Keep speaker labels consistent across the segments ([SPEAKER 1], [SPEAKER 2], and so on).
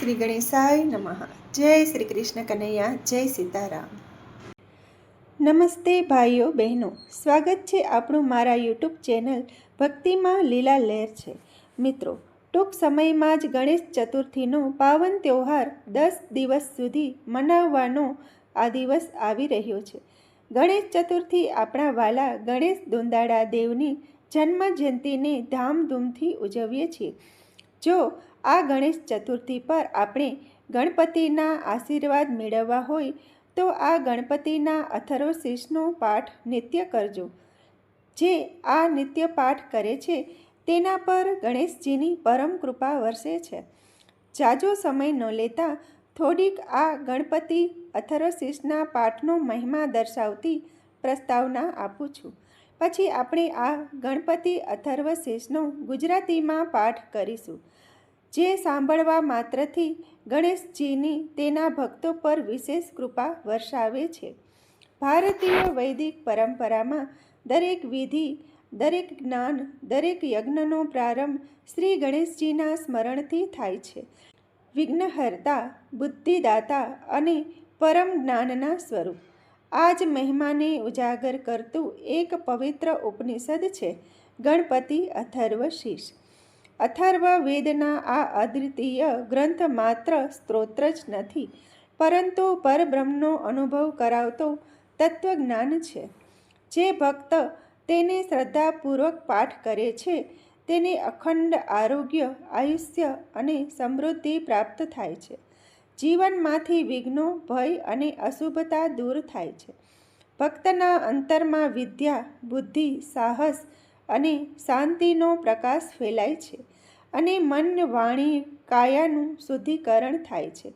[SPEAKER 1] શ્રી ગણેશાય નમઃ. જય શ્રી કૃષ્ણ કનૈયા, જય સીતારામ. નમસ્તે ભાઈઓ, બહેનો. સ્વાગત છે આપણું મારા યુટ્યુબ ચેનલ ભક્તિમાં લીલા લહેર છે. મિત્રો, ટૂંક સમયમાં જ ગણેશ ચતુર્થીનો પાવન તહેવાર દસ દિવસ સુધી મનાવવાનો આ દિવસ આવી રહ્યો છે. ગણેશ ચતુર્થી આપણા વાલા ગણેશ દુંદાળા દેવની જન્મ જયંતિને ધામધૂમથી ઉજવીએ છીએ. જો આ ગણેશ ચતુર્થી પર આપણે ગણપતિના આશીર્વાદ મેળવવા હોય તો આ ગણપતિના અથર્વશીર્ષનો પાઠ નિત્ય કરજો. જે આ નિત્ય પાઠ કરે છે તેના પર ગણેશજીની પરમ કૃપા વરસે છે. જાજો સમય ન લેતા થોડીક આ ગણપતિ અથર્વશીષના પાઠનો મહિમા દર્શાવતી પ્રસ્તાવના આપું છું. પછી આપણે આ ગણપતિ અથર્વશીર્ષનો ગુજરાતીમાં પાઠ કરીશું. જે સાંભળવા માત્રથી ગણેશજીની તેના ભક્તો પર વિશેષ કૃપા વર્ષાવે છે. ભારતીય વૈદિક પરંપરામાં દરેક વિધિ, દરેક જ્ઞાન, દરેક યજ્ઞનો પ્રારંભ શ્રી ગણેશજીના સ્મરણથી થાય છે. વિઘ્નહર્તા, બુદ્ધિદાતા અને પરમ જ્ઞાનના સ્વરૂપ. આ જ મહિમાને ઉજાગર કરતું એક પવિત્ર ઉપનિષદ છે ગણપતિ અથર્વશીર્ષ અથર્વ વેદના આ અદ્વિતીય ગ્રંથ માત્ર સ્ત્રોત્ર જ નથી, પરંતુ પરબ્રહ્મનો અનુભવ કરાવતો તત્વજ્ઞાન છે. જે ભક્ત તેને શ્રદ્ધાપૂર્વક પાઠ કરે છે, તેને અખંડ આરોગ્ય, આયુષ્ય અને સમૃદ્ધિ પ્રાપ્ત થાય છે. જીવનમાંથી વિઘ્નો, ભય અને અશુભતા દૂર થાય છે. ભક્તના અંતરમાં વિદ્યા, બુદ્ધિ, સાહસ અને શાંતિનો પ્રકાશ ફેલાય છે. અને મન વાણી કાયાનું શુદ્ધિકરણ થાય છે.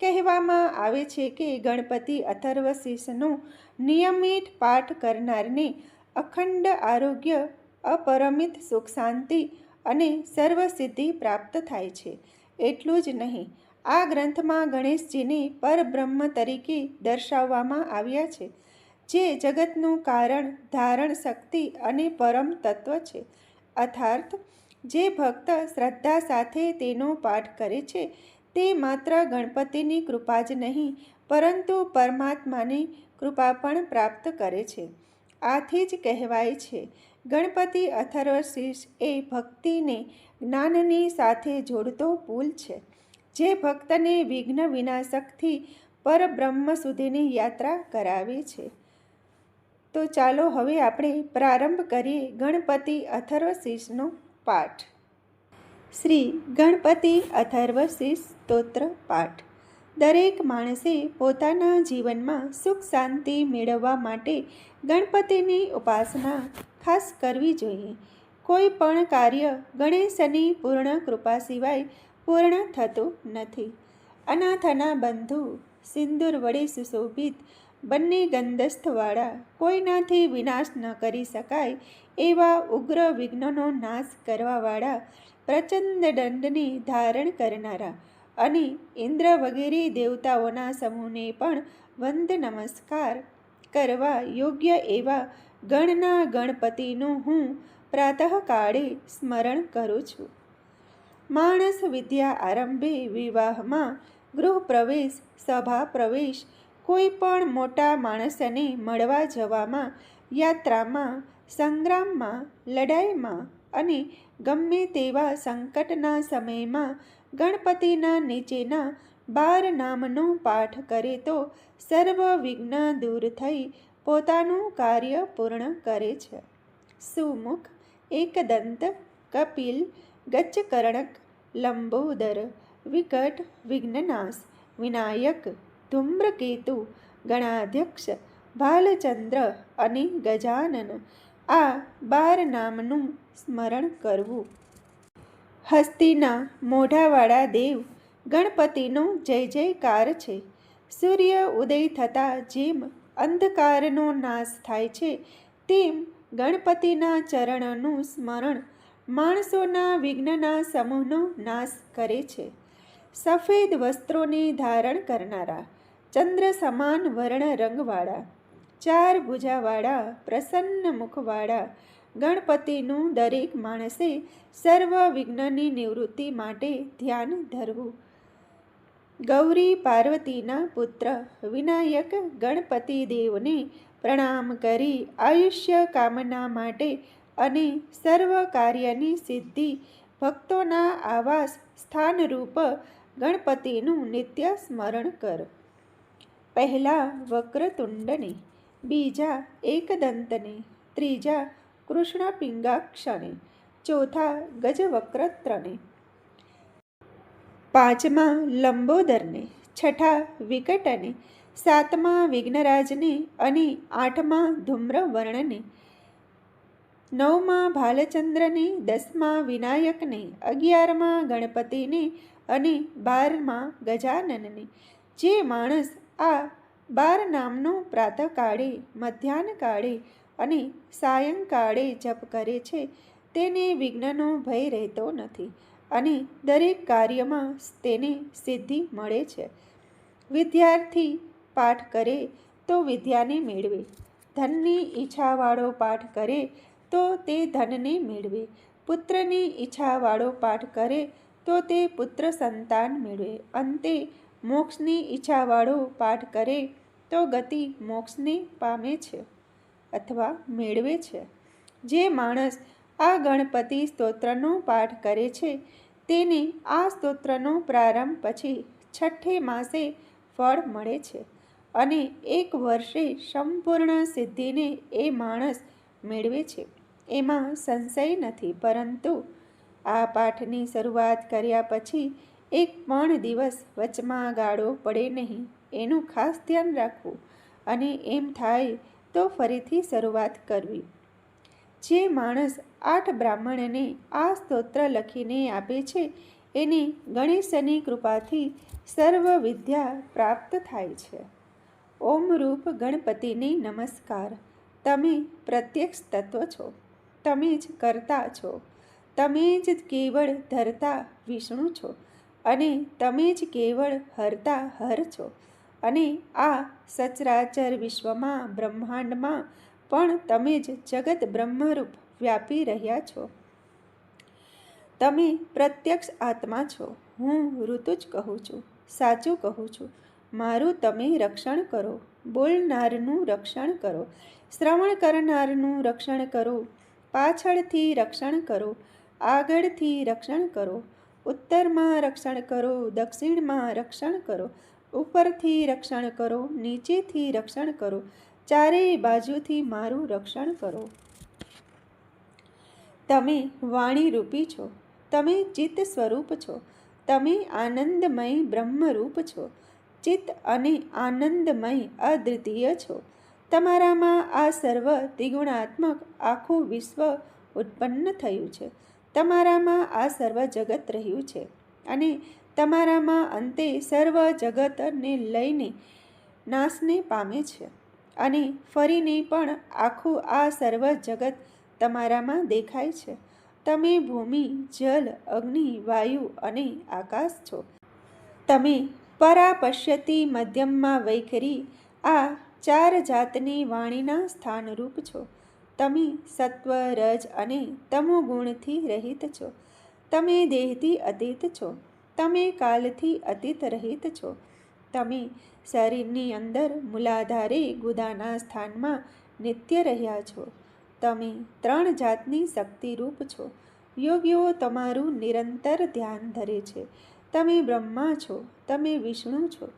[SPEAKER 1] કહેવામાં આવે છે કે ગણપતિ અથર્વશીષનો નિયમિત પાઠ કરનારને અખંડ આરોગ્ય, અપરમિત સુખ શાંતિ અને સર્વસિદ્ધિ પ્રાપ્ત થાય છે. એટલું જ નહીં, આ ગ્રંથમાં ગણેશજીને પરબ્રહ્મ તરીકે દર્શાવવામાં આવ્યા છે, જે જગતનું કારણ, ધારણ, શક્તિ અને પરમ તત્વ છે. અર્થાત જે ભક્ત શ્રદ્ધા સાથે તેનો પાઠ કરે છે, તે માત્ર ગણપતિની કૃપા જ નહીં, પરંતુ પરમાત્માની કૃપા પણ પ્રાપ્ત કરે છે. આથી જ કહેવાય છે, ગણપતિ અથર્વશીર્ષ એ ભક્તિને જ્ઞાનની સાથે જોડતો પુલ છે. જે ભક્તને વિઘ્ન વિનાશકથી પરબ્રહ્મ સુધીની યાત્રા કરાવે છે. તો ચાલો હવે આપણે પ્રારંભ કરીએ ગણપતિ અથર્વશીર્ષનો પાઠ. શ્રી ગણપતિ અથર્વશીર્ષ સ્તોત્ર પાઠ. દરેક માણસે પોતાના જીવનમાં સુખ શાંતિ મેળવવા માટે ગણપતિની ઉપાસના ખાસ કરવી જોઈએ. કોઈ પણ કાર્ય ગણેશની પૂર્ણ કૃપા સિવાય પૂર્ણ થતું નથી. અનાથના બંધુ, સિંદૂર વડે સુશોભિત બંને ગંધસ્થવાળા કોઈનાથી વિનાશ ન કરી શકાય એવા ઉગ્ર વિઘ્નનો નાશ કરવાવાળા પ્રચંડ દંડને ધારણ કરનારા અને ઇન્દ્ર વગેરે દેવતાઓના સમૂહને પણ વંદ નમસ્કાર કરવા યોગ્ય એવા ગણના ગણપતિનું હું પ્રાતઃકાળે સ્મરણ કરું છું. માણસ વિદ્યા આરંભે વિવાહમાં ગૃહ પ્રવેશ, સભા પ્રવેશ કોઈ પણ મોટા માણસને મળવા જવામાં, યાત્રામાં, સંગ્રામમાં, લડાઈમાં અને ગમે તેવા સંકટના સમયમાં ગણપતિના નીચેના બાર નામનો પાઠ કરે તો સર્વ વિઘ્ન દૂર થઈ પોતાનું કાર્ય પૂર્ણ કરે છે. સુમુખ, એકદંત, કપિલ ગચ્છકર્ણક લંબોદર, વિકટ, વિઘ્નનાશ, વિનાયક ધૂમ્રકેતુ, ગણાધ્યક્ષ, ભાલચંદ્ર અને ગજાનન આ બાર નામનું સ્મરણ કરવું. હસ્તીના મોઢાવાળા દેવ ગણપતિનો જય જયકાર છે. સૂર્ય ઉદય થતાં જેમ અંધકારનો નાશ થાય છે, તેમ ગણપતિના ચરણનું સ્મરણ માણસોના વિઘ્નના સમૂહનો નાશ કરે છે. સફેદ વસ્ત્રોને ધારણ કરનારા ચંદ્ર સમાન વર્ણ રંગવાળા, ચાર ભુજાવાળા, પ્રસન્ન મુખવાળા, ગણપતિનું દરેક માણસે સર્વ વિઘ્નની નિવૃત્તિ માટે ધ્યાન ધરવું. ગૌરી પાર્વતીના પુત્ર વિનાયક ગણપતિ દેવને પ્રણામ કરી આયુષ્ય કામના માટે અને સર્વ કાર્યની સિદ્ધિ ભક્તોના આવાસ સ્થાનરૂપ ગણપતિનું નિત્ય સ્મરણ કર. પહેલા વક્રતુંડને, બીજા એકદંતને, ત્રીજા કૃષ્ણ પિંગાક્ષને ચોથા ગજવક્રત્રને. પાંચમા લંબોદરને, છઠ્ઠા વિકટને, સાતમા વિઘ્નરાજને અને આઠમા ધૂમ્રવર્ણને. નવમા ભાલચંદ્રને, દસમા વિનાયકને, અગિયારમા ગણપતિને અને બારમા ગજાનનને. જે માણસ આ બાર નામનો પ્રાતઃકાળે મધ્યાહન અને સાયંકાળે જપ કરે છે. તેને વિઘ્નનો ભય રહેતો નથી અને દરેક કાર્યમાં તેને સિદ્ધિ મળે છે. વિદ્યાર્થી પાઠ કરે તો વિદ્યાને મેળવે. ધનની ઈચ્છાવાળો પાઠ કરે તો તે ધનને મેળવે. પુત્રની ઈચ્છાવાળો પાઠ કરે તો તે પુત્ર સંતાન મેળવે. અંતે મોક્ષની ઈચ્છાવાળો પાઠ કરે તો ગતિ મોક્ષને પામે છે અથવા મેળવે છે. જે માણસ આ ગણપતિ સ્તોત્રનો પાઠ કરે છે, તેને આ સ્તોત્રનો પ્રારંભ પછી છઠ્ઠે માસે ફળ મળે છે અને એક વર્ષે સંપૂર્ણ સિદ્ધિને એ માણસ મેળવે છે. એમાં સંશય નથી, પરંતુ આ પાઠની શરૂઆત કર્યા પછી એક પણ દિવસ વચમાં ગાળો પડે નહીં, એનું ખાસ ધ્યાન રાખવું અને એમ થાય તો ફરીથી શરૂઆત કરવી. જે માણસ આઠ બ્રાહ્મણને આ સ્તોત્ર લખીને આપે છે, એને ગણેશની કૃપાથી સર્વ વિદ્યા પ્રાપ્ત થાય છે. ઓમ રૂપ ગણપતિને નમસ્કાર. તમે પ્રત્યક્ષ તત્વ છો. તમે જ કરતા છો. તમે જ કેવળ ધરતા વિષ્ણુ છો. અને તમે જ કેવળ હરતા હર છો. અને આ સચરાચર વિશ્વમાં, બ્રહ્માંડમાં પણ તમે જ જગત બ્રહ્મરૂપ વ્યાપી રહ્યા છો. તમે પ્રત્યક્ષ આત્મા છો. હું ઋતુ જ કહું છું, સાચું કહું છું. મારું તમે રક્ષણ કરો, બોલનારનું રક્ષણ કરો, શ્રવણ કરનારનું રક્ષણ કરો, પાછળથી રક્ષણ કરો, આગળથી રક્ષણ કરો ઉત્તરમાં રક્ષણ કરો, દક્ષિણમાં રક્ષણ કરો, ઉપરથી રક્ષણ કરો, નીચેથી રક્ષણ કરો, ચારેય બાજુથી મારું રક્ષણ કરો. તમે વાણીરૂપી છો, તમે ચિત્ત સ્વરૂપ છો, તમે આનંદમય બ્રહ્મરૂપ છો, ચિત્ત અને આનંદમય અદ્વિતીય છો. તમારામાં આ સર્વ ત્રિગુણાત્મક આખું વિશ્વ ઉત્પન્ન થયું છે. તમારામાં આ સર્વ જગત રહ્યું છે અને તમારામાં અંતે સર્વ જગતને લઈને નાશને પામે છે અને ફરીને પણ આખું આ સર્વ જગત તમારામાં દેખાય છે. તમે ભૂમિ, જલ, અગ્નિ, વાયુ અને આકાશ છો. તમે પરાપશ્યતી મધ્યમમાં વૈખરી આ ચાર જાતની વાણીના સ્થાનરૂપ છો. તમે સત્વ રજ અને તમો ગુણથી રહિત છો. તમે દેહથી અતીત છો. તમે કાલથી અતીત રહિત છો. તમે શરીરની અંદર મૂલાધારે ગુદાના સ્થાનમાં નિત્ય રહ્યા છો. તમે ત્રણ જાતની શક્તિરૂપ છો. યોગીઓ તમારું નિરંતર ધ્યાન ધરે છે. તમે બ્રહ્મા છો. તમે વિષ્ણુ છો.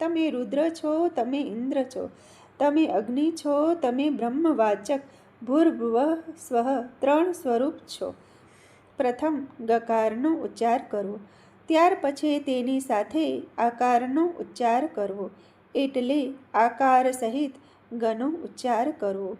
[SPEAKER 1] તમે રુદ્ર છો. તમે ઇન્દ્ર છો. તમે અગ્નિ છો. તમે બ્રહ્મવાચક ભૂર્ભુવ સ્વ ત્રણ સ્વરૂપ છો. પ્રથમ, ગકારનો ઉચ્ચાર કરવો. ત્યાર પછી તેની સાથે આકારનો ઉચ્ચાર કરવો. એટલે આકાર સહિત ગનો ઉચ્ચાર કરવો.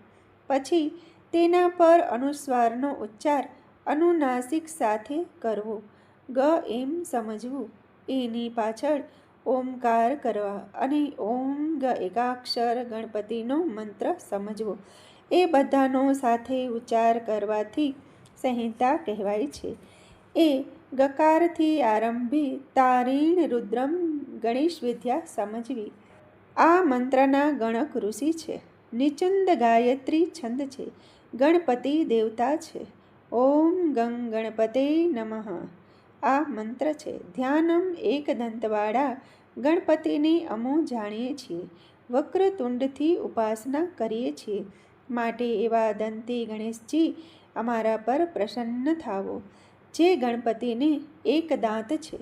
[SPEAKER 1] પછી, તેના પર અનુસ્વારનો ઉચ્ચાર અનુનાસિક સાથે કરવો. ગ એમ સમજવું. એની પાછળ ઓમકાર કરવા અને ઓમ ગ એકાક્ષર ગણપતિનો મંત્ર સમજવો. એ બધાનો સાથે ઉચ્ચાર કરવાથી સંહિતા કહેવાય છે. એ ગકારથી આરંભી તારીણ રુદ્રમ ગણેશ વિદ્યા સમજવી. આ મંત્રના ગણક ઋષિ છે. નિચંદ ગાયત્રી છંદ છે. ગણપતિ દેવતા છે. ઓમ ગંગ ગણપતે નમઃ. આ મંત્ર છે. ધ્યાનમ એક દંતવાળા ગણપતિની અમો જાણીએ છીએ. વક્રતુંડથી ઉપાસના કરીએ છીએ. માટે એવા દંતી ગણેશજી અમારા પર પ્રસન્ન થાવો. જે ગણપતિને એક દાંત છે,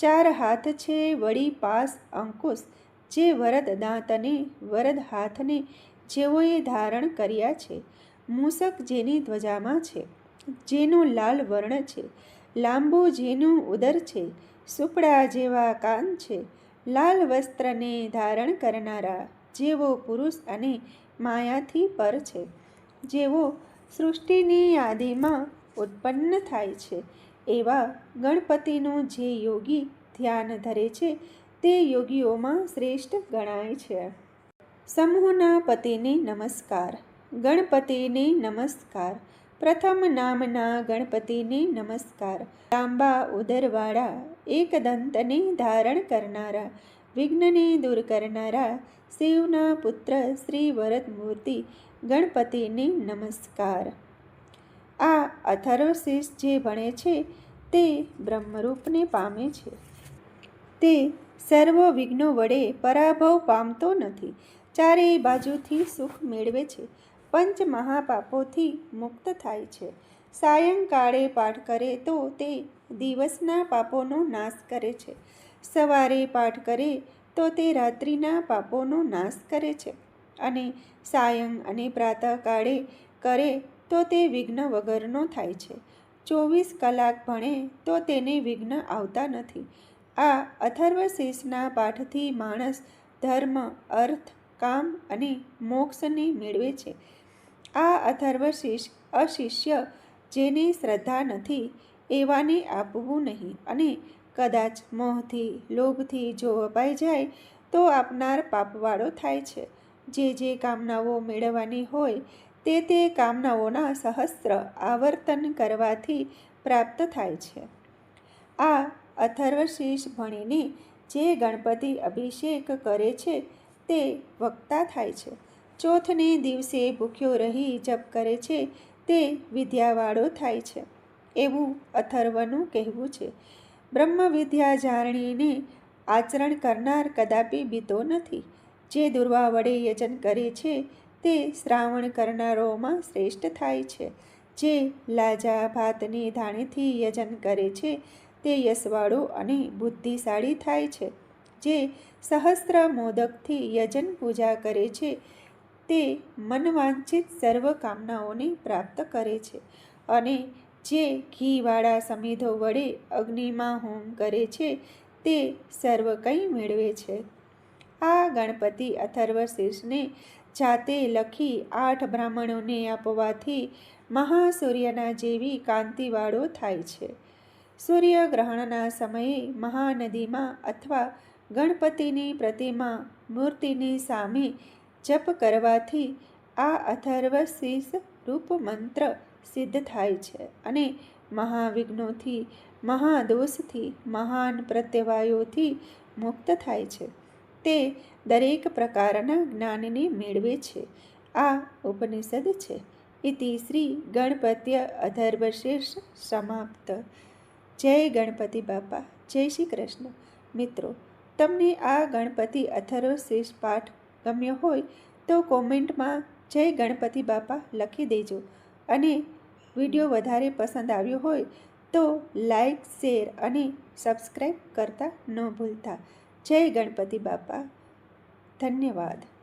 [SPEAKER 1] ચાર હાથ છે, વળી પાસ અંકુશ, જે વરદ દાંત અને વરદ હાથને જેઓએ ધારણ કર્યા છે, મૂસક જેની ધ્વજામાં છે, જેનું લાલ વર્ણ છે, લાંબુ જેનું ઉદર છે, સુપડા જેવા કાન છે, લાલ વસ્ત્રને ધારણ કરનારા જેવો પુરુષ અને માયાથી પર છે. જેવો સૃષ્ટિની યાદીમાં ઉત્પન્ન થાય છે. એવા ગણપતિનું જે યોગી ધ્યાન ધરે છે, તે યોગીઓમાં શ્રેષ્ઠ ગણાય છે. સમૂહના પતિને નમસ્કાર. ગણપતિને નમસ્કાર. પ્રથમ નામના ગણપતિને નમસ્કાર. લાંબા ઉદરવાળા એક દંતને ધારણ કરનારા વિઘ્નને દૂર કરનારા શિવના પુત્ર શ્રી વરદ મૂર્તિ ગણપતિને નમસ્કાર. આ અથર્વશીષ જે ભણે છે તે બ્રહ્મરૂપને પામે છે. તે સર્વ વિઘ્નો વડે પરાભવ પામતો નથી. ચારેય બાજુથી સુખ મેળવે છે. પંચ મહાપાપોથી મુક્ત થાય છે. સાયંકાળે પાઠ કરે તો તે દિવસના પાપોનો નાશ કરે છે. સવારે પાઠ કરે તો તે રાત્રિના પાપોનો નાશ કરે છે અને સાયં અને પ્રાતઃકાળે કરે તો તે વિઘ્ન વગરનો થાય છે. ચોવીસ કલાક ભણે તો તેને વિઘ્ન આવતા નથી. આ અથર્વશેષના પાઠથી માણસ ધર્મ, અર્થ, કામ અને મોક્ષને મેળવે છે. આ અથર્વશીષ અશિષ્ય જેને શ્રદ્ધા નથી એવાને આપવું નહીં અને કદાચ મોહથી લોભથી જો અપાઈ જાય, તો આપનાર પાપવાળો થાય છે. જે જે કામનાઓ મેળવવાની હોય, તે તે કામનાઓના સહસ્ત્ર આવર્તન કરવાથી પ્રાપ્ત થાય છે. આ અથર્વશીષ ભણીને જે ગણપતિ અભિષેક કરે છે, તે વક્તા થાય છે. ચોથને દિવસે ભૂખ્યો રહી જપ કરે છે, તે વિદ્યાવાળો થાય છે. એવું અથર્વનું કહેવું છે. બ્રહ્મ વિદ્યા જાણીને આચરણ કરનાર કદાપી બીતો નથી. જે દુર્વા વડે યજન કરે છે, તે શ્રાવણ કરનારોમાં શ્રેષ્ઠ થાય છે. જે લાજા ભાતની ધાણીથી યજન કરે છે, તે યશવાળો અને બુદ્ધિશાળી થાય છે. જે સહસ્ત્ર મોદકથી યજન પૂજા કરે છે, તે મનવાંછિત સર્વ કામનાઓને પ્રાપ્ત કરે છે અને જે ઘીવાળા સમિધો વડે અગ્નિમાં હોમ કરે છે, તે સર્વ કંઈ મેળવે છે. આ ગણપતિ અથર્વશીર્ષને જાતે લખી આઠ બ્રાહ્મણોને આપવાથી મહાસૂર્યના જેવી કાંતિવાળો થાય છે. સૂર્યગ્રહણના સમયે મહાનદીમાં અથવા ગણપતિની પ્રતિમા મૂર્તિની સામે જપ કરવાથી આ અથર્વશીષ રૂપ મંત્ર સિદ્ધ થાય છે અને મહાવિઘ્નોથી, મહાદોષથી, મહાન પ્રત્યવાયોથી મુક્ત થાય છે. તે દરેક પ્રકારના જ્ઞાનને મેળવે છે. આ ઉપનિષદ છે. ઇતિ શ્રી ગણપત્ય અધર્વશેષ સમાપ્ત. જય ગણપતિ બાપા. જય શ્રી કૃષ્ણ. મિત્રો, તમને આ ગણપતિ અથર્વશેષ પાઠ ગમ્યો હોય તો કોમેન્ટમાં જય ગણપતિ બાપા લખી દેજો. અને વીડિયો વધારે પસંદ આવ્યો હોય તો લાઈક, શેર અને સબસ્ક્રાઈબ કરતા ન ભૂલતા. જય ગણપતિ બાપા. ધન્યવાદ.